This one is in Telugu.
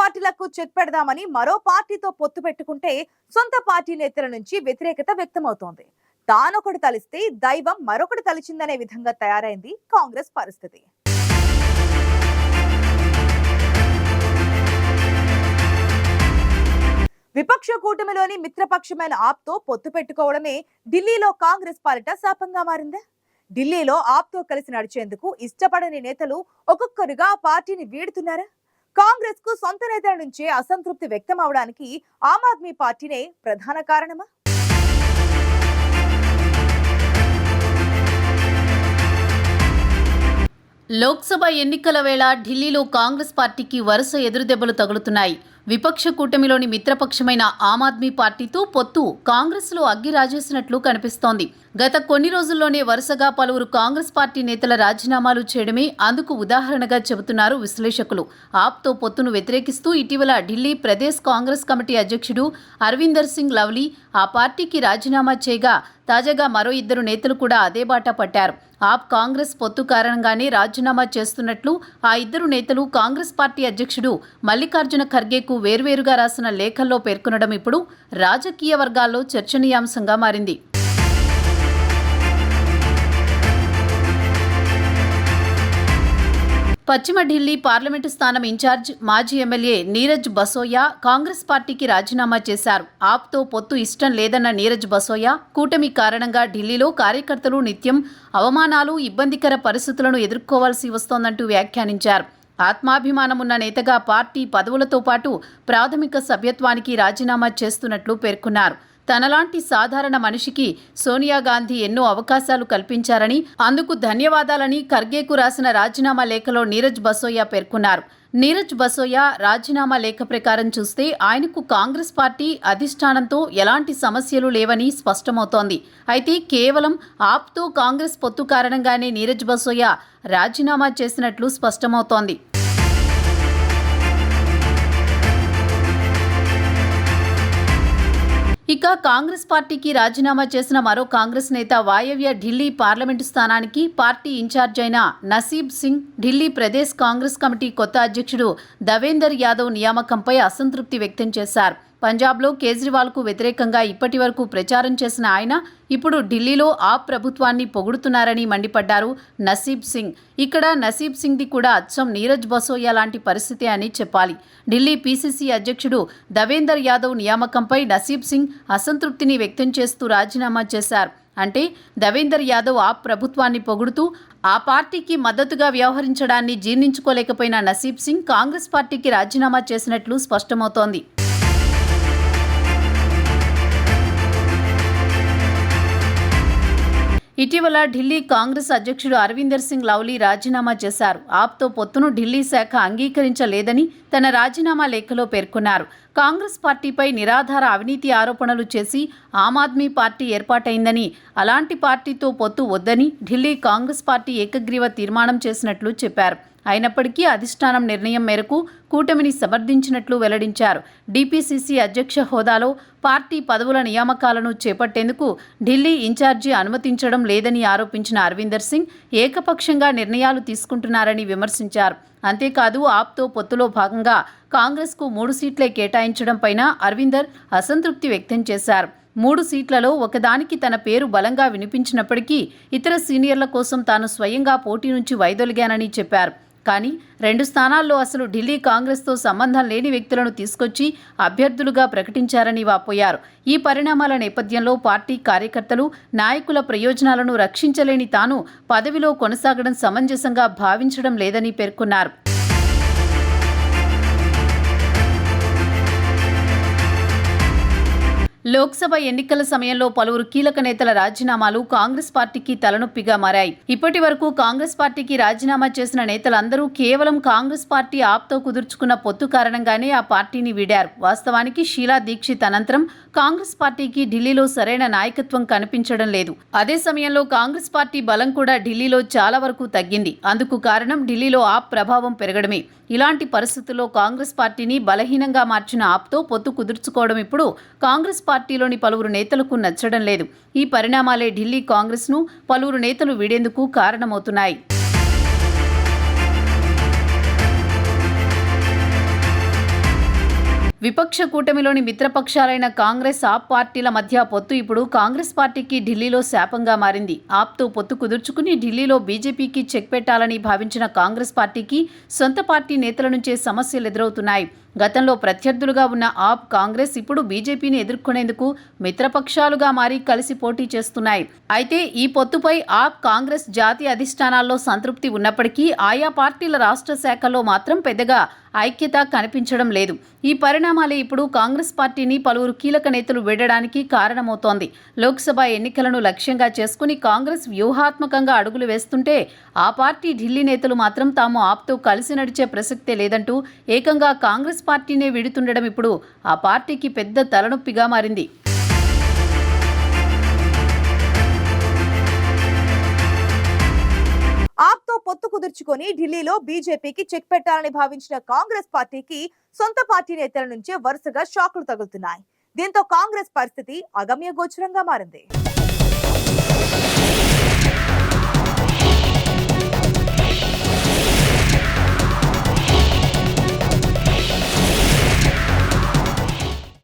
పార్టీలకు చెక్ పెడదామని మరో పార్టీతో పొత్తు పెట్టుకుంటే సొంత పార్టీ నేతల నుంచి వ్యతిరేకత వ్యక్తమవుతోంది. తానొకటి తలిస్తే దైవం మరొకటి తలిచిందనే విధంగా తయారైంది కాంగ్రెస్ పరిస్థితి. విపక్ష కూటమిలోని మిత్రపక్షమైన ఆప్తో పొత్తు పెట్టుకోవడమే ఢిల్లీలో కాంగ్రెస్ పాలిట శాపంగా మారిందే. ఢిల్లీలో ఆప్తో కలిసి నడిచేందుకు ఇష్టపడని నేతలు ఒక్కొక్కరుగా పార్టీని వీడుతున్నారా? కాంగ్రెస్కు సొంత నేతల నుంచే అసంతృప్తి వ్యక్తం అవడానికి ఆమ్ ఆద్మీ పార్టీనే ప్రధాన కారణమా? లోక్సభ ఎన్నికల వేళ ఢిల్లీలో కాంగ్రెస్ పార్టీకి వరుస ఎదురుదెబ్బలు తగులుతున్నాయి. విపక్ష కూటమిలోని మిత్రపక్షమైన ఆమ్ ఆద్మీ పార్టీతో పొత్తు కాంగ్రెస్లో అగ్గిరాజేసినట్లు కనిపిస్తోంది. గత కొన్ని రోజుల్లోనే వరుసగా పలువురు కాంగ్రెస్ పార్టీ నేతల రాజీనామాలు చేయడమే అందుకు ఉదాహరణగా చెబుతున్నారు విశ్లేషకులు. ఆప్తో పొత్తును వ్యతిరేకిస్తూ ఇటీవల ఢిల్లీ ప్రదేశ్ కాంగ్రెస్ కమిటీ అధ్యక్షుడు అరవిందర్ సింగ్ లవ్లీ ఆ పార్టీకి రాజీనామా చేయగా తాజాగా మరో ఇద్దరు నేతలు కూడా అదే బాట పట్టారు. ఆప్ కాంగ్రెస్ పొత్తు కారణంగానే రాజీనామా చేస్తున్నట్లు ఆ ఇద్దరు నేతలు కాంగ్రెస్ పార్టీ అధ్యక్షుడు మల్లికార్జున ఖర్గేకు వేర్వేరుగా రాసిన లేఖల్లో పేర్కొనడం ఇప్పుడు రాజకీయ వర్గాల్లో చర్చనీయాంశంగా మారింది. పశ్చిమ ఢిల్లీ పార్లమెంటు స్థానం ఇన్ఛార్జ్ మాజీ ఎమ్మెల్యే నీరజ్ బసోయా కాంగ్రెస్ పార్టీకి రాజీనామా చేశారు. ఆప్తో పొత్తు ఇష్టం లేదన్న నీరజ్ బసోయా కూటమి కారణంగా ఢిల్లీలో కార్యకర్తలు నిత్యం అవమానాలు ఇబ్బందికర పరిస్థితులను ఎదుర్కోవాల్సి వస్తోందంటూ వ్యాఖ్యానించారు. ఆత్మాభిమానం ఉన్న నేతగా పార్టీ పదవులతో పాటు ప్రాథమిక సభ్యత్వానికి రాజీనామా చేస్తున్నట్లు పేర్కొన్నారు. తనలాంటి సాధారణ మనిషికి సోనియా గాంధీ ఎన్నో అవకాశాలు కల్పించారని అందుకు ధన్యవాదాలని ఖర్గేకు రాసిన రాజీనామా లేఖలో నీరజ్ బసోయా పేర్కొన్నారు. నీరజ్ బసోయా రాజీనామా లేఖ ప్రకారం చూస్తే ఆయనకు కాంగ్రెస్ పార్టీ అధిష్టానంతో ఎలాంటి సమస్యలు లేవని స్పష్టమవుతోంది. అయితే కేవలం ఆప్తో కాంగ్రెస్ పొత్తు కారణంగానే నీరజ్ బసోయా రాజీనామా చేసినట్లు స్పష్టమవుతోంది. ఇక కాంగ్రెస్ పార్టీకి రాజీనామా చేసిన మరో కాంగ్రెస్ నేత వాయవ్య ఢిల్లీ పార్లమెంటు స్థానానికి పార్టీ ఇన్ఛార్జ్ అయిన నసీబ్ సింగ్ ఢిల్లీ ప్రదేశ్ కాంగ్రెస్ కమిటీ కొత్త అధ్యక్షుడు దవేందర్ యాదవ్ నియామకంపై అసంతృప్తి వ్యక్తం చేశారు. పంజాబ్లో కేజ్రీవాల్కు వ్యతిరేకంగా ఇప్పటి వరకు ప్రచారం చేసిన ఆయన ఇప్పుడు ఢిల్లీలో ఆ ప్రభుత్వాన్ని పొగుడుతున్నారని మండిపడ్డారు నసీబ్ సింగ్. ఇక్కడ నసీబ్ సింగ్ది కూడా అచ్చం నీరజ్ బసోయా లాంటి పరిస్థితి అని చెప్పాలి. ఢిల్లీ పీసీసీ అధ్యక్షుడు దవేందర్ యాదవ్ నియామకంపై నసీబ్ సింగ్ అసంతృప్తిని వ్యక్తం చేస్తూ రాజీనామా చేశారు. అంటే దవేందర్ యాదవ్ ఆ ప్రభుత్వాన్ని పొగుడుతూ ఆ పార్టీకి మద్దతుగా వ్యవహరించడాన్ని జీర్ణించుకోలేకపోయిన నసీబ్ సింగ్ కాంగ్రెస్ పార్టీకి రాజీనామా చేసినట్లు స్పష్టమవుతోంది. ఇటీవల ఢిల్లీ కాంగ్రెస్ అధ్యక్షుడు అరవిందర్ సింగ్ లవ్లీ రాజీనామా చేశారు. ఆప్తో పొత్తును ఢిల్లీ శాఖ అంగీకరించలేదని తన రాజీనామా లేఖలో పేర్కొన్నారు. కాంగ్రెస్ పార్టీపై నిరాధార అవినీతి ఆరోపణలు చేసి ఆమ్ ఆద్మీ పార్టీ ఏర్పాటైందని అలాంటి పార్టీతో పొత్తు వద్దని ఢిల్లీ కాంగ్రెస్ పార్టీ ఏకగ్రీవ తీర్మానం చేసినట్లు చెప్పారు. అయినప్పటికీ అధిష్టానం నిర్ణయం మేరకు కూటమిని సమర్థించినట్లు వెల్లడించారు. డిపిసిసి అధ్యక్ష హోదాలో పార్టీ పదవుల నియామకాలను చేపట్టేందుకు ఢిల్లీ ఇన్ఛార్జి అనుమతించడం లేదని ఆరోపించిన అరవిందర్ సింగ్ ఏకపక్షంగా నిర్ణయాలు తీసుకుంటున్నారని విమర్శించారు. అంతేకాదు ఆప్తో పొత్తులో భాగంగా కాంగ్రెస్కు మూడు సీట్లే కేటాయించడం పైన అరవిందర్ అసంతృప్తి వ్యక్తం చేశారు. మూడు సీట్లలో ఒకదానికి తన పేరు బలంగా వినిపించినప్పటికీ ఇతర సీనియర్ల కోసం తాను స్వయంగా పోటీ నుంచి వైదొలిగానని చెప్పారు. కానీ రెండు స్థానాల్లో అసలు ఢిల్లీ కాంగ్రెస్తో సంబంధం లేని వ్యక్తులను తీసుకొచ్చి అభ్యర్థులుగా ప్రకటించారని వాపోయారు. ఈ పరిణామాల నేపథ్యంలో పార్టీ కార్యకర్తలు నాయకుల ప్రయోజనాలను రక్షించలేని తాను పదవిలో కొనసాగడం సమంజసంగా భావించడం లేదని పేర్కొన్నారు. లోక్సభ ఎన్నికల సమయంలో పలువురు కీలక నేతల రాజీనామాలు కాంగ్రెస్ పార్టీకి తలనొప్పిగా మారాయి. ఇప్పటి వరకు కాంగ్రెస్ పార్టీకి రాజీనామా చేసిన నేతలందరూ కేవలం కాంగ్రెస్ పార్టీ ఆప్తో కుదుర్చుకున్న పొత్తు కారణంగానే ఆ పార్టీని వీడారు. వాస్తవానికి షీలా దీక్షిత్ అనంతరం కాంగ్రెస్ పార్టీకి ఢిల్లీలో సరైన నాయకత్వం కనిపించడం లేదు. అదే సమయంలో కాంగ్రెస్ పార్టీ బలం కూడా ఢిల్లీలో చాలా వరకు తగ్గింది. అందుకు కారణం ఢిల్లీలో ఆప్ ప్రభావం పెరగడమే. ఇలాంటి పరిస్థితుల్లో కాంగ్రెస్ పార్టీని బలహీనంగా మార్చిన ఆప్తో పొత్తు కుదుర్చుకోవడం ఇప్పుడు కాంగ్రెస్ పార్టీలోని పలువురు నేతలకు నచ్చడం లేదు. ఈ పరిణామాలే ఢిల్లీ కాంగ్రెస్ను పలువురు నేతలు వీడేందుకు కారణమవుతున్నాయి. విపక్ష కూటమిలోని మిత్రపక్షాలైన కాంగ్రెస్ ఆప్ పార్టీల మధ్య పొత్తు ఇప్పుడు కాంగ్రెస్ పార్టీకి ఢిల్లీలో శాపంగా మారింది. ఆప్తో పొత్తు కుదుర్చుకుని ఢిల్లీలో బీజేపీకి చెక్ పెట్టాలని భావించిన కాంగ్రెస్ పార్టీకి సొంత పార్టీ నేతల నుంచే సమస్యలు ఎదురవుతున్నాయి. గతంలో ప్రత్యర్థులుగా ఉన్న ఆప్ కాంగ్రెస్ ఇప్పుడు బీజేపీని ఎదుర్కొనేందుకు మిత్రపక్షాలుగా మారి కలిసి పోటీ చేస్తున్నాయి. అయితే ఈ పొత్తుపై ఆప్ కాంగ్రెస్ జాతీయ అధిష్టానాల్లో సంతృప్తి ఉన్నప్పటికీ ఆయా పార్టీల రాష్ట్ర శాఖల్లో మాత్రం పెద్దగా ఐక్యత కనిపించడం లేదు. ఈ పరిణామాలే ఇప్పుడు కాంగ్రెస్ పార్టీని పలువురు కీలక నేతలు వీడడానికి కారణమవుతోంది. లోక్సభ ఎన్నికలను లక్ష్యంగా చేసుకుని కాంగ్రెస్ వ్యూహాత్మకంగా అడుగులు వేస్తుంటే ఆ పార్టీ ఢిల్లీ నేతలు మాత్రం తాము ఆప్తో కలిసి నడిచే ప్రసక్తే లేదంటూ ఏకంగా కాంగ్రెస్ పార్టీనే విడుతుండడం ఇప్పుడు ఆ పార్టీకి పెద్ద తలనొప్పిగా మారింది. ఆప్తో పొత్తు కుదుర్చుకొని ఢిల్లీలో బీజేపీకి చెక్ పెట్టాలని భావించిన కాంగ్రెస్ పార్టీకి సొంత పార్టీ నేతల నుంచే వరుసగా షాకులు తగులుతున్నాయి. దీంతో కాంగ్రెస్ పరిస్థితి అగమ్య గోచరంగా మారింది.